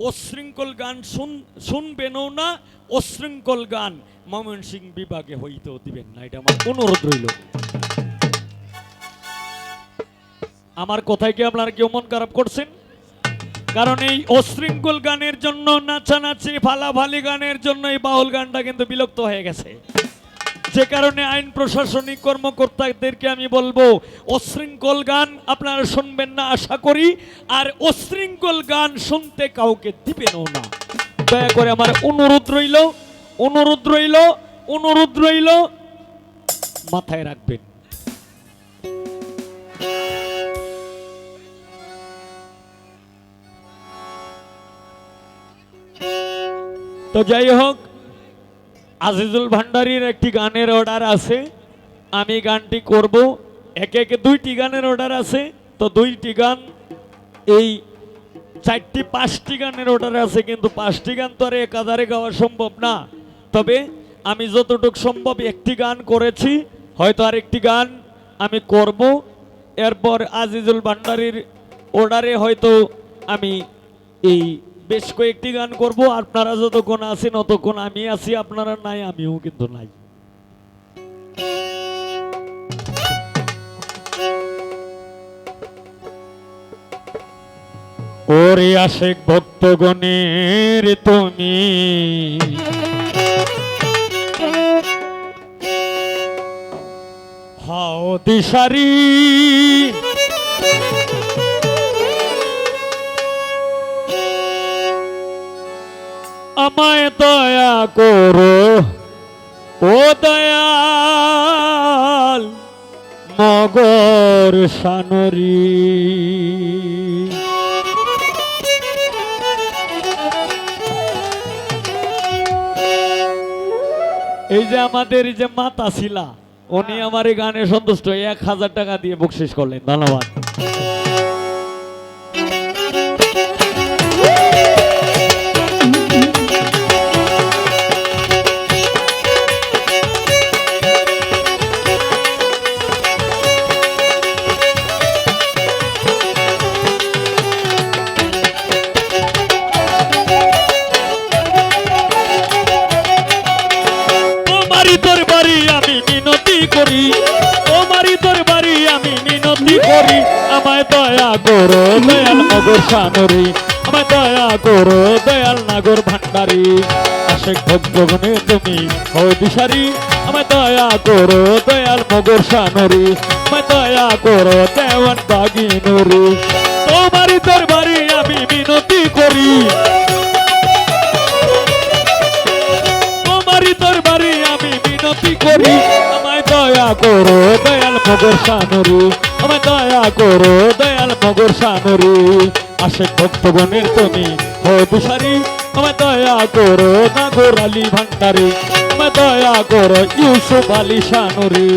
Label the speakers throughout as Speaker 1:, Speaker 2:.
Speaker 1: অশৃঙ্খল গান শুন শুনবেনও না অশৃঙ্খল গান ময়মনসিং বিভাগে হইতেও দিবেন না। এটা আমার অনুরোধ রইল। আমার কথায় কি আপনারা কেউ মন খারাপ করছেন? কারণ এই অশৃঙ্খল গানের জন্য, নাচানাচি, ফালাফালি গানের জন্য এই বাউল গানটা কিন্তু বিলুপ্ত হয়ে গেছে। যে কারণে আইন প্রশাসনিক কর্মকর্তাদেরকে আমি বলব, অশৃঙ্খল গান আপনারা শুনবেন না, আশা করি। আর অশৃঙ্খল গান শুনতে কাউকে দিবেনও না। দয়া করে আমার অনুরোধ রইল অনুরোধ রইল অনুরোধ রইল। মাথায় রাখবেন। তো যাই হোক আজিজুল ভান্ডারীর একটি গানের অর্ডার আছে। আমি গানটি করব। একে একে দুইটি গানের অর্ডার আছে। তো দুইটি গান, এই চারটি, পাঁচটি গানের অর্ডার আছে, কিন্তু পাঁচটি গান তো আর একাধারে গাওয়া সম্ভব না। তবে আমি যতটুকু সম্ভব একটি গান করেছি, হয়তো আর একটি গান আমি করব। এরপর আজিজুল ভান্ডারীর অর্ডারে হয়তো আমি এই বেশ কয়েকটি গান করব, আপনারা যতক্ষণ আছেন অতক্ষণ আমি আছি, আপনারা নাই, আমিও কিন্তু নাই। ওরে আশেক ভক্তগণের তুমি, হাও দিশারি আমায় দয়া করো, ও দয়াল মগর সানরী। এই যে আমাদের এই যে মাতা ছিলা উনি আমার এই গানে সন্তুষ্ট এক হাজার টাকা দিয়ে বকশিস করলেন, ধন্যবাদ। করি, তোমারই তোর বাড়ি আমি মিনতি করি। আমায় দয়া করো, দয়াল নগর সানরি আমায় দয়া করো, দয়াল নাগর ভান্ডারি। আশেক ভক্তগণে তুমি হও দিশারি। আমায় দয়া করো, দয়াল মগর সানরি আমায় দয়া করো, দেওয়ান বাগিনুরি। তোমারই তোর বাড়ি আমি মিনতি করি। তোমারই তোর বাড়ি আমি বিনতি করি। দয়া করো, দয়াল মগর সানুরি। আমায় দয়া করো, দয়াল মগর সানরি। আশেক বনের তুমি হো দিশারি। আমায় দয়া করো, নাগর আলী ভান্ডারি। আমায় দয়া করো, ইউসুফ আলী সানরি।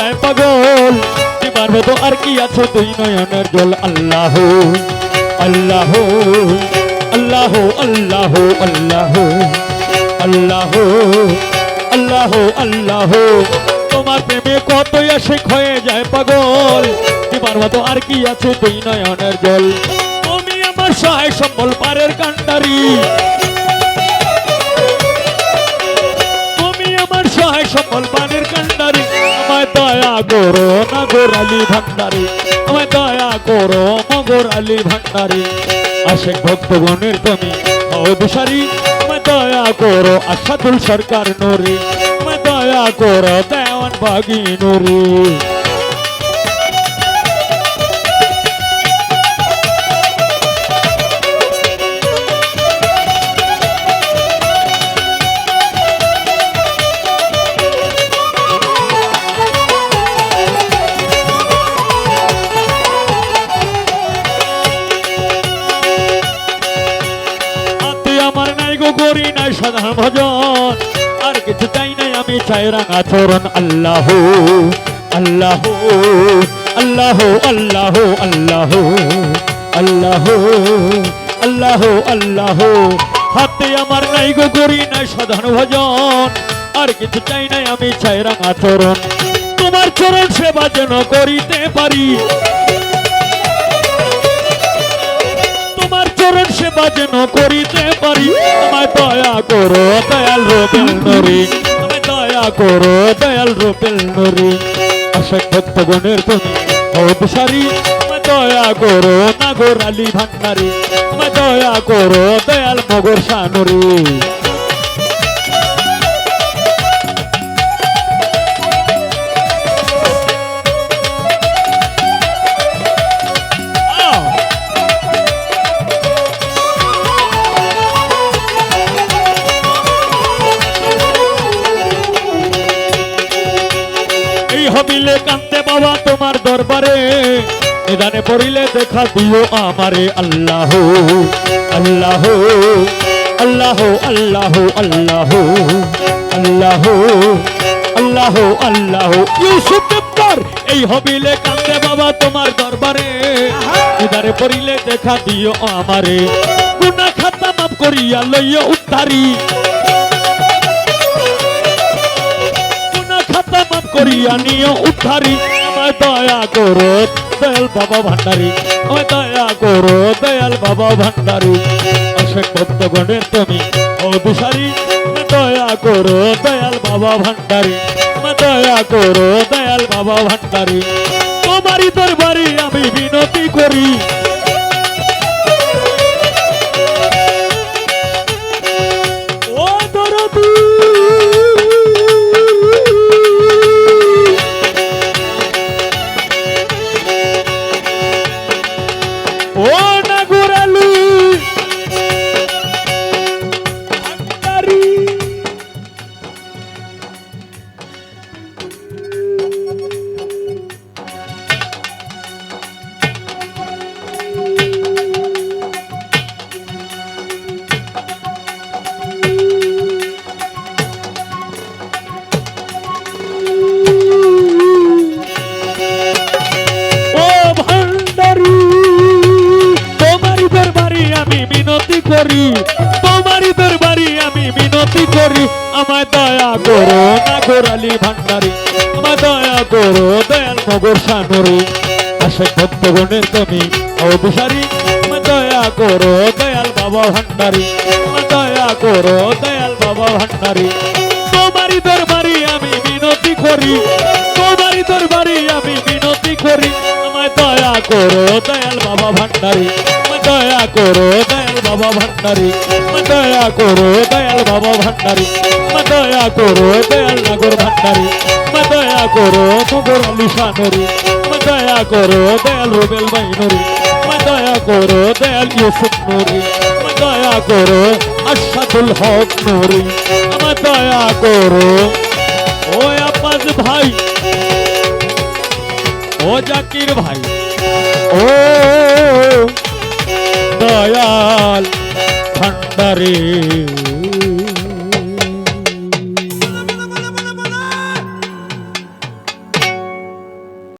Speaker 1: যায় পাগল? তোমার মতো আর কি আছে তুই নয়নের জল। আল্লাহ আল্লাহ আল্লাহ আল্লাহ আল্লাহ আল্লাহ আল্লাহ আল্লাহ। তোমার প্রেমে কত আশক হয়ে যায় পাগল? তোমার মতো আর কি আছে তুই নয়নের জল। তুমি আমার সহায় সম্বল পারের কান্ডারি। করো নগর আলী ভান্ডারি। আমায় দয়া করো, মগর আলী ভান্ডারি। আশেক ভক্তগণের তুমি অদুসারি আমায় দয়া করো আশাতুল সরকার নুরি। আমায় দয়া করো, দেওয়ান বাগি নুরি। সাধারণ ভজন। আর কিছু চাই আমি, চাই রাঙা চরণ। আল্লাহ আল্লাহ আল্লাহ আল্লাহ আল্লাহ আল্লাহ আল্লাহ আল্লাহ। হাতে আমার নাই গো করি নাই সাধারণ ভজন। আর কিছু চাই নাই আমি, চাই রাঙা চরণ। তোমার চরণ সেবা যেন করিতে পারি। চরণ সেবা যেন করিতে পারি। আমায় দয়া করো, দয়াল রোপেল নরি। আমায় দয়া করো, দয়াল রোপেল নরি। আশেক ভক্তগণের তুমি অবসারি আমায় দয়া করো, নাগর আলী ভান্ডারি। আমায় দয়া করো, দয়াল মগর সানুরি নিদানে পড়িলে দেখা দিও আমারে আল্লাহ আল্লাহ আল্লাহ আল্লাহ আল্লাহ আল্লাহ আল্লাহ আল্লাহ। ইউসুফ দেবদার এই হবিলে কান্দে বাবা তোমার দরবারে। নিদানে পড়িলে দেখা দিও আমারে। গুনা খাতা মাফ করিয়া লইয়া উদ্ধারি। গুনা খাতা মাফ করিয়া নিও উদ্ধারি। আমায় দয়া করো, দয়াল বাবা ভান্ডারি। ওই দয়া করো, দয়াল বাবা ভান্ডারি। অশেষ ভক্তগণের তুমি আমায় দয়া করো, দয়াল বাবা ভান্ডারি। দয়া করো, দয়াল বাবা ভান্ডারি। তোমারই দরবারি আমি বিনতি করি। করি, তোমারই দরবারি আমি মিনতি করি। আমায় দয়া করো না গোরালি ভান্ডারি, আমায় দয়া করো দয়াল মগর সানরি আশে ভক্তগণের তুমি অভিসারী দয়া করো দয়াল বাবা ভান্ডারি, আমায় দয়া করো দয়াল বাবা ভান্ডারি। তোমারই দরবারি আমি মিনতি করি, তোমারই দরবারি আমি মিনতি করি। আমায় দয়া করো দয়াল বাবা ভান্ডারি, আমায় দয়া করো দয়াল বাবা ভান্ডারি। দয়া করো, দয়াল বাবা ভান্ডারি। দয়া করো, দয়াল নাগর ভান্ডারি। দয়া করো নগর আলী দয়া করো, দয়াল রুবেল বাইনরি দয়া করো, দয়াল ইউসুফ নুরি। দয়া করো আশাদুল হক নুরি। দয়া করো, ও আব্বাস ভাই। ও জাকির ভাই। ও দয়াল ভান্ডারে